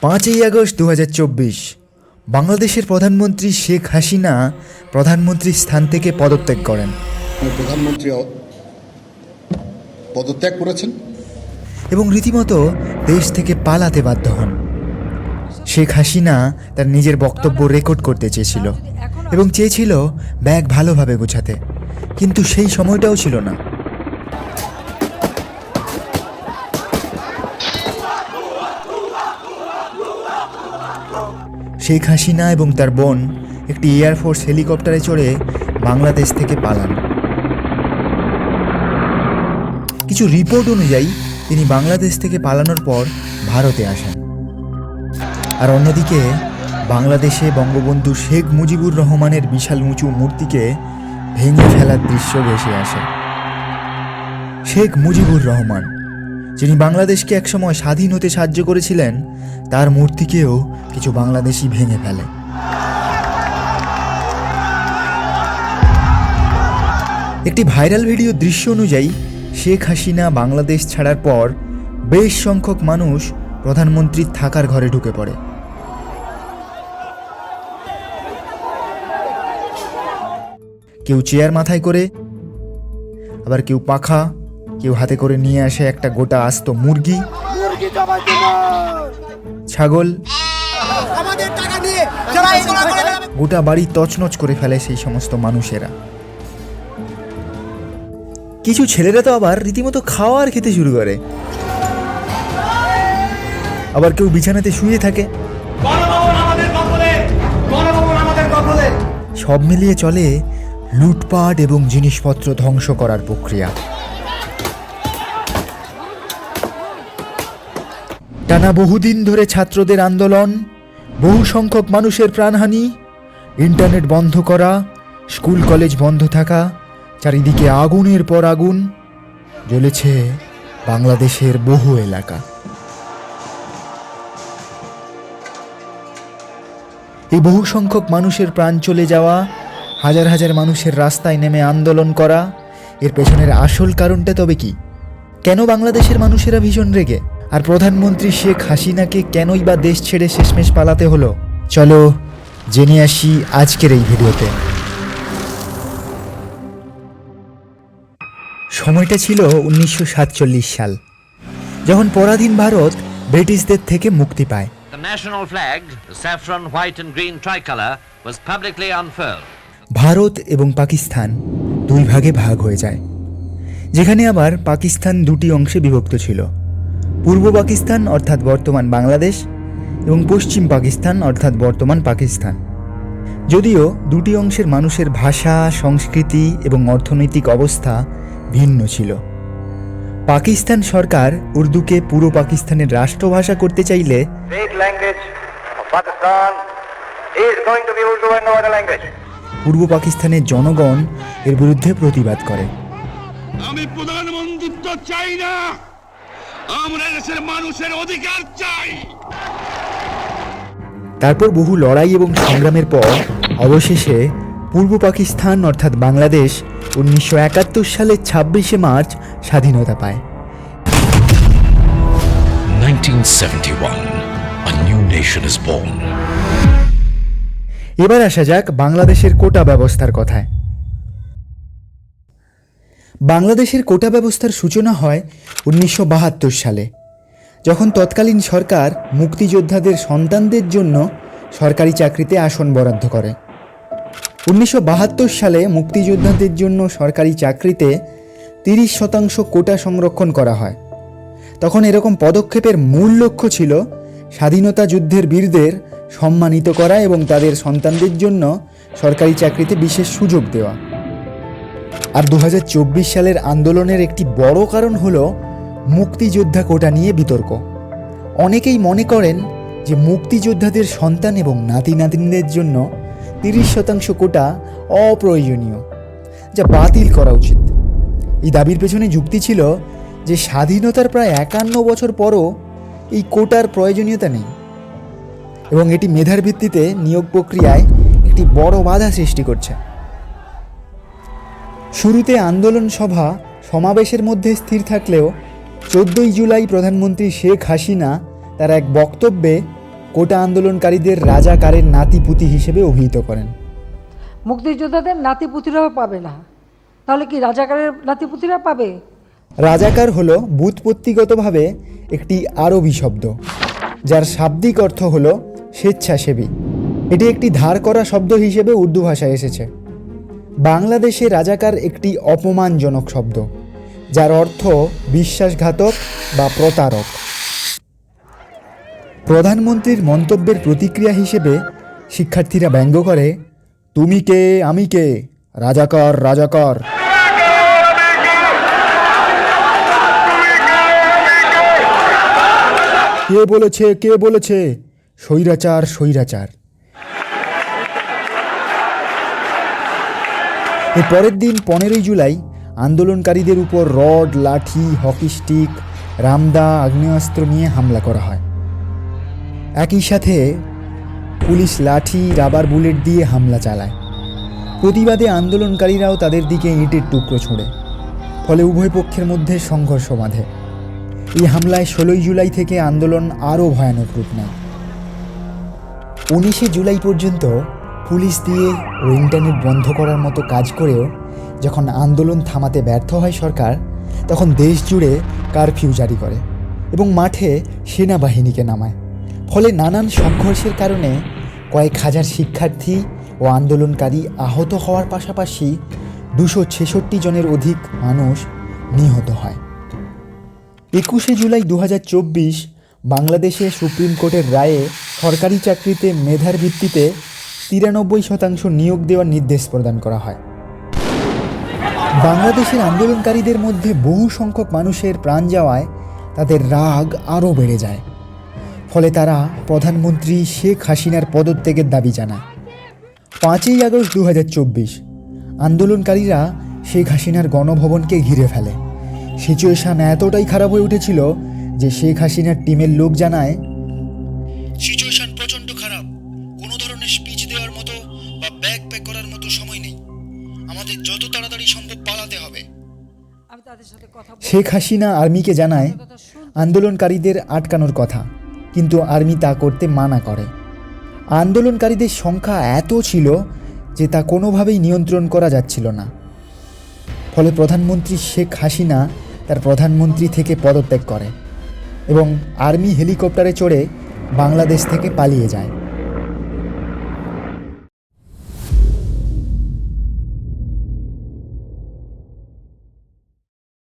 পাঁচই আগস্ট দু হাজার চব্বিশ বাংলাদেশের প্রধানমন্ত্রী শেখ হাসিনা প্রধানমন্ত্রীর স্থান থেকে পদত্যাগ করেন। প্রধানমন্ত্রী পদত্যাগ করেছেন? এবং রীতিমতো দেশ থেকে পালাতে বাধ্য হন। শেখ হাসিনা তার নিজের বক্তব্য রেকর্ড করতে চেয়েছিল এবং চেয়েছিল ব্যাগ ভালোভাবে গোছাতে। কিন্তু সেই সময়টাও ছিল না। শেখ হাসিনা এবং তার বোন একটি এয়ারফোর্স হেলিকপ্টারে চড়ে বাংলাদেশ থেকে পালান। কিছু রিপোর্ট অনুযায়ী তিনি বাংলাদেশ থেকে পালানোর পর ভারতে আসেন। আর অন্যদিকে বাংলাদেশে বঙ্গবন্ধু শেখ মুজিবুর রহমানের বিশাল উঁচু মূর্তিকে ভেঙে ফেলার দৃশ্য ভেসে আসে। শেখ মুজিবুর রহমান যিনি বাংলাদেশকে একসময় স্বাধীন হতে সাহায্য করেছিলেন, তার মূর্তিকেও কিছু বাংলাদেশি ভেঙে ফেলে। একটি ভাইরাল ভিডিও দৃশ্য অনুযায়ী, শেখ হাসিনা বাংলাদেশ ছাড়ার পর বেশ সংখ্যক মানুষ প্রধানমন্ত্রীর থাকার ঘরে ঢুকে পড়ে। কেউ চেয়ার মাথায় করে, আবার কেউ পাখা কেউ হাতে করে নিয়ে আসে একটা গোটা আস্ত মুরগি। ছাগল। গোটা বাড়ি তছনছ করে ফেলে সেই সমস্ত মানুষেরা। কিছু ছেলেরা তো আবার রীতিমতো খাওয়ার খেতে শুরু করে। আবার কেউ বিছানাতে শুয়ে থাকে। সব মিলিয়ে চলে লুটপাট এবং জিনিসপত্র ধ্বংস করার প্রক্রিয়া। টানা বহুদিন ধরে ছাত্রদের আন্দোলন, বহু সংখ্যক মানুষের প্রাণহানি, ইন্টারনেট বন্ধ করা, স্কুল কলেজ বন্ধ থাকা, চারিদিকে আগুনের পর আগুন, জ্বলেছে বাংলাদেশের বহু এলাকা। এই বহু সংখ্যক মানুষের প্রাণ চলে যাওয়া, হাজার হাজার মানুষের রাস্তায় নেমে আন্দোলন করা, এর পেছনের আসল কারণটা তবে কি? কেন বাংলাদেশের মানুষেরা ভীষণ রেগে? আর প্রধানমন্ত্রী শেখ হাসিনাকে কেনই বা দেশ ছেড়ে শেষমেশ পালাতে হলো? চলো জেনে আসি আজকের এই ভিডিওতে। সময়টা ছিল উনিশশো সাতচল্লিশ সাল যখন পরাধীন ভারত ব্রিটিশদের থেকে মুক্তি পায়। ভারত এবং পাকিস্তান দুই ভাগে ভাগ হয়ে যায় যেখানে আবার পাকিস্তান দুটি অংশে বিভক্ত ছিল। পূর্ব পাকিস্তান অর্থাৎ বর্তমান বাংলাদেশ এবং পশ্চিম পাকিস্তান অর্থাৎ বর্তমান পাকিস্তান। যদিও দুটি অংশের মানুষের ভাষা সংস্কৃতি এবং অর্থনৈতিক অবস্থা ভিন্ন ছিল। পাকিস্তান সরকার উর্দুকে পুরো পাকিস্তানের রাষ্ট্রভাষা করতে চাইলে. পূর্ব পাকিস্তানের জনগণ এর বিরুদ্ধে প্রতিবাদ করে। আমি প্রধানমন্ত্রিত্ব চাই না। আমরা দেশের মানুষের অধিকার চাই। তারপর বহু লড়াই এবং সংগ্রামের পর অবশেষে পূর্ব পাকিস্তান অর্থাৎ বাংলাদেশ উনিশশো একাত্তর সালের ছাব্বিশে মার্চ স্বাধীনতা পায়। 1971, a new nation is born. এবার আসা যাক বাংলাদেশের কোটা ব্যবস্থার কথায়। বাংলাদেশের কোটা ব্যবস্থার সূচনা হয় উনিশশো বাহাত্তর সালে, যখন তৎকালীন সরকার মুক্তিযোদ্ধাদের সন্তানদের জন্য সরকারি চাকরিতে আসন বরাদ্দ করে। উনিশশো বাহাত্তর সালে মুক্তিযোদ্ধাদের জন্য সরকারি চাকরিতে তিরিশ শতাংশ কোটা সংরক্ষণ করা হয়। তখন এরকম পদক্ষেপের মূল লক্ষ্য ছিল স্বাধীনতা যুদ্ধের বীরদের সম্মানিত করা এবং তাদের সন্তানদের জন্য সরকারি চাকরিতে বিশেষ সুযোগ দেওয়া। আর দু হাজার চব্বিশ সালের আন্দোলনের একটি বড় কারণ হল মুক্তিযোদ্ধা কোটা নিয়ে বিতর্ক। অনেকেই মনে করেন যে মুক্তিযোদ্ধাদের সন্তান এবং নাতি নাতিনদের জন্য তিরিশ শতাংশ কোটা অপ্রয়োজনীয়, যা বাতিল করা উচিত। এই দাবির পেছনে যুক্তি ছিল যে স্বাধীনতার প্রায় একান্ন বছর পরও এই কোটার প্রয়োজনীয়তা নেই এবং এটি মেধার ভিত্তিতে নিয়োগ প্রক্রিয়ায় একটি বড় বাধা সৃষ্টি করছে। শুরুতে আন্দোলন সভা সমাবেশের মধ্যে স্থির থাকলেও চোদ্দই জুলাই প্রধানমন্ত্রী শেখ হাসিনা তার এক বক্তব্যে কোটা আন্দোলনকারীদের রাজাকারের নাতিপুতি হিসেবে অভিহিত করেন। মুক্তিযোদ্ধাদের নাতিপুতিরাও পাবে না। তাহলে কি রাজাকারের নাতিপুতিরা পাবে? রাজাকার হল বুৎপত্তিগতভাবে একটি আরবি শব্দ যার শাব্দিক অর্থ হল স্বেচ্ছাসেবী। এটি একটি ধার করা শব্দ হিসেবে উর্দু ভাষায় এসেছে। বাংলাদেশে রাজাকার একটি অপমানজনক শব্দ, যার অর্থ বিশ্বাসঘাতক বা প্রতারক। প্রধানমন্ত্রীর মন্তব্যের প্রতিক্রিয়া হিসেবে শিক্ষার্থীরা ব্যঙ্গ করে, তুমি কে? আমি কে? রাজাকর রাজাকর। কে বলেছে? কে বলেছে? স্বৈরাচার স্বৈরাচার। এর পরের দিন পনেরোই জুলাই আন্দোলনকারীদের উপর রড, লাঠি, হকি স্টিক, রামদা, আগ্নেয়াস্ত্র নিয়ে হামলা করা হয়। একই সাথে পুলিশ লাঠি, রাবার বুলেট দিয়ে হামলা চালায়। প্রতিবাদে আন্দোলনকারীরাও তাদের দিকে ইঁটের টুকরো ছোঁড়ে, ফলে উভয় পক্ষের মধ্যে সংঘর্ষ বাঁধে। এই হামলায় ষোলোই জুলাই থেকে আন্দোলন আরও ভয়ানক রূপ নেয়। উনিশে জুলাই পর্যন্ত পুলিশ দিয়ে ও ইন্টারনেট বন্ধ করার মতো কাজ করেও যখন আন্দোলন থামাতে ব্যর্থ হয় সরকার, তখন দেশ জুড়ে কারফিউ জারি করে এবং মাঠে সেনাবাহিনীকে নামায়। ফলে নানান সংঘর্ষের কারণে কয়েক হাজার শিক্ষার্থী ও আন্দোলনকারী আহত হওয়ার পাশাপাশি দুশো ছেষট্টি জনের অধিক মানুষ নিহত হয়। একুশে জুলাই দু হাজার চব্বিশ বাংলাদেশে সুপ্রিম কোর্টের রায়ে সরকারি চাকরিতে মেধার ভিত্তিতে তিরানব্বই শতাংশ নিয়োগ দেওয়ার নির্দেশ প্রদান করা হয়। বাংলাদেশের আন্দোলনকারীদের মধ্যে বহু সংখ্যক মানুষের প্রাণ যাওয়ায় তাদের রাগ আরও বেড়ে যায়। ফলে তারা প্রধানমন্ত্রী শেখ হাসিনার পদত্যাগের দাবি জানায়। পাঁচই আগস্ট দু হাজার চব্বিশ, আন্দোলনকারীরা শেখ হাসিনার গণভবনকে ঘিরে ফেলে। সিচুয়েশান এতটাই খারাপ হয়ে উঠেছিল যে শেখ হাসিনার টিমের লোক জানায় শেখ হাসিনা আর্মিকে জানায় আন্দোলনকারীদের আটকানোর কথা কিন্তু আর্মি তা করতে মানা করে। আন্দোলনকারীদের সংখ্যা এত ছিল যে তা কোনোভাবেই নিয়ন্ত্রণ করা যাচ্ছিল না। ফলে প্রধানমন্ত্রী শেখ হাসিনা তার প্রধানমন্ত্রী থেকে পদত্যাগ করে এবং আর্মি হেলিকপ্টারে চড়ে বাংলাদেশ থেকে পালিয়ে যায়।